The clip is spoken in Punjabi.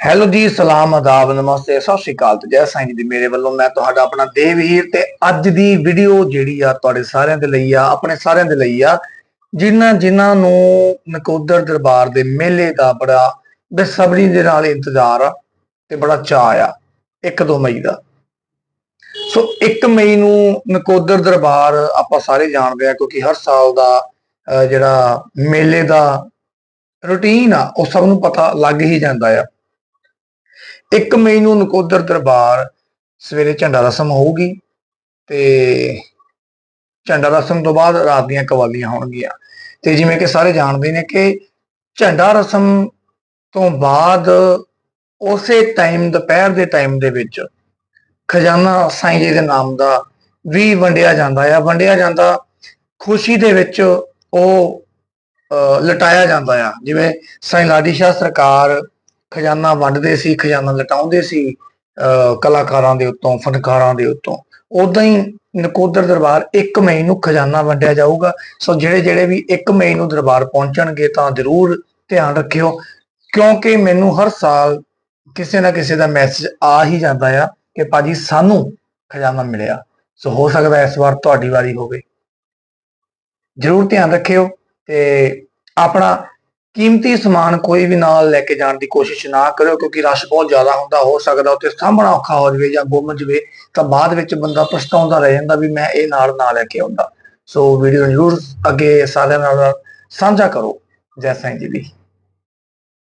ਹੈਲੋ ਜੀ ਸਲਾਮ ਆਦਾਬ ਨਮਸਤੇ ਸਤਿ ਸ਼੍ਰੀ ਅਕਾਲ ਤੇ ਜੈ ਸਾਈਂ ਜੀ ਦੀ ਮੇਰੇ ਵੱਲੋਂ ਮੈਂ ਤੁਹਾਡਾ ਆਪਣਾ ਦੇਵਹੀਰ ਤੇ ਅੱਜ ਦੀ ਵੀਡੀਓ ਜਿਹੜੀ ਆ ਤੁਹਾਡੇ ਸਾਰਿਆਂ ਦੇ ਲਈ ਆ ਆਪਣੇ ਸਾਰਿਆਂ ਦੇ ਲਈ ਆ ਜਿਨ੍ਹਾਂ ਜਿਨ੍ਹਾਂ ਨੂੰ ਨਕੋਦਰ ਦਰਬਾਰ ਦੇ ਮੇਲੇ ਦਾ ਬੜਾ ਬੇਸਬਰੀ ਦੇ ਨਾਲ ਇੰਤਜ਼ਾਰ ਆ ਤੇ ਬੜਾ ਚਾਅ ਆ 1-2 ਮਈ ਦਾ। ਸੋ 1 ਮਈ ਨੂੰ ਨਕੋਦਰ ਦਰਬਾਰ ਆਪਾਂ ਸਾਰੇ ਜਾਣਦੇ ਆ ਕਿਉਂਕਿ ਹਰ ਸਾਲ ਦਾ ਅਹ, ਜਿਹੜਾ ਮੇਲੇ ਦਾ ਰੁਟੀਨ ਆ ਉਹ ਸਭ ਨੂੰ ਪਤਾ ਲੱਗ ਹੀ ਜਾਂਦਾ ਆ। 1 ਮਈ ਨੂੰ ਨਕੋਦਰ ਦਰਬਾਰ ਸਵੇਰੇ ਝੰਡਾ ਰਸਮ ਹੋਊਗੀ ਤੇ ਝੰਡਾ ਰਸਮ ਤੋਂ ਬਾਅਦ ਰਾਤ ਦੀਆਂ ਕਵਾਲੀਆਂ ਹੋਣਗੀਆਂ। ਤੇ ਜਿਵੇਂ ਕਿ ਸਾਰੇ ਜਾਣਦੇ ਨੇ ਕਿ ਝੰਡਾ ਰਸਮ ਤੋਂ ਬਾਅਦ ਉਸੇ ਟਾਈਮ ਦੁਪਹਿਰ ਦੇ ਟਾਈਮ ਦੇ ਵਿੱਚ ਖਜ਼ਾਨਾ ਸਾਈਂ ਜੀ ਦੇ ਨਾਮ ਦਾ ਵੀ ਵੰਡਿਆ ਜਾਂਦਾ ਆ। ਵੰਡਿਆ ਜਾਂਦਾ ਖੁਸ਼ੀ ਦੇ ਵਿੱਚ ਉਹ ਅਹ, ਲਟਾਇਆ ਜਾਂਦਾ ਆ। ਜਿਵੇਂ ਸਾਈਂ ਲਾਡੀ ਸ਼ਾਹ ਸਰਕਾਰ ਖਜ਼ਾਨਾ ਵੰਡਦੇ ਸੀ ਖਜ਼ਾਨਾ ਲਟਾਉਂਦੇ ਸੀ ਅਹ, ਕਲਾਕਾਰਾਂ ਦੇ ਉੱਤੋਂ ਫਨਕਾਰਾਂ ਦੇ ਉੱਤੋਂ। ਉਦਾਂ ਹੀ ਨਕੋਦਰ ਦਰਬਾਰ 1 ਮਈ ਨੂੰ ਖਜ਼ਾਨਾ ਵੰਡਿਆ ਜਾਊਗਾ। ਸੋ ਜਿਹੜੇ ਜਿਹੜੇ ਵੀ 1 ਮਈ ਨੂੰ ਦਰਬਾਰ ਪਹੁੰਚਣਗੇ ਤਾਂ ਜ਼ਰੂਰ ਧਿਆਨ ਰੱਖਿਓ ਕਿਉਂਕਿ ਮੈਨੂੰ ਹਰ ਸਾਲ ਕਿਸੇ ਨਾ ਕਿਸੇ ਦਾ ਮੈਸੇਜ ਆ ਹੀ ਜਾਂਦਾ ਆ ਕਿ ਭਾਜੀ ਸਾਨੂੰ ਖਜ਼ਾਨਾ ਮਿਲਿਆ। ਸੋ ਹੋ ਸਕਦਾ ਇਸ ਵਾਰ ਤੁਹਾਡੀ ਵਾਰੀ ਹੋਵੇ। ਜ਼ਰੂਰ ਧਿਆਨ ਰੱਖਿਓ ਤੇ ਆਪਣਾ ਕੀਮਤੀ ਸਮਾਨ ਕੋਈ ਵੀ ਨਾਲ ਲੈ ਕੇ ਜਾਣ ਦੀ ਕੋਸ਼ਿਸ਼ ਨਾ ਕਰਿਓ, ਕਿਉਂਕਿ ਰਸ਼ ਬਹੁਤ ਜ਼ਿਆਦਾ ਹੁੰਦਾ, ਹੋ ਸਕਦਾ ਉੱਥੇ ਸਾਂਭਣਾ ਔਖਾ ਹੋ ਜਾਵੇ ਜਾਂ ਗੁੰਮ ਜਾਵੇ, ਤਾਂ ਬਾਅਦ ਵਿੱਚ ਬੰਦਾ ਪਛਤਾਉਂਦਾ ਰਹਿ ਜਾਂਦਾ ਵੀ ਮੈਂ ਇਹ ਨਾਲ ਨਾ ਲੈ ਕੇ ਆਉਂਦਾ। ਸੋ ਵੀਡੀਓ ਨੂੰ ਜ਼ਰੂਰ ਅੱਗੇ ਸਾਰਿਆਂ ਨਾਲ ਸਾਂਝਾ ਕਰੋ। ਜੈ ਸਿੰਘ ਜੀ ਦੀ।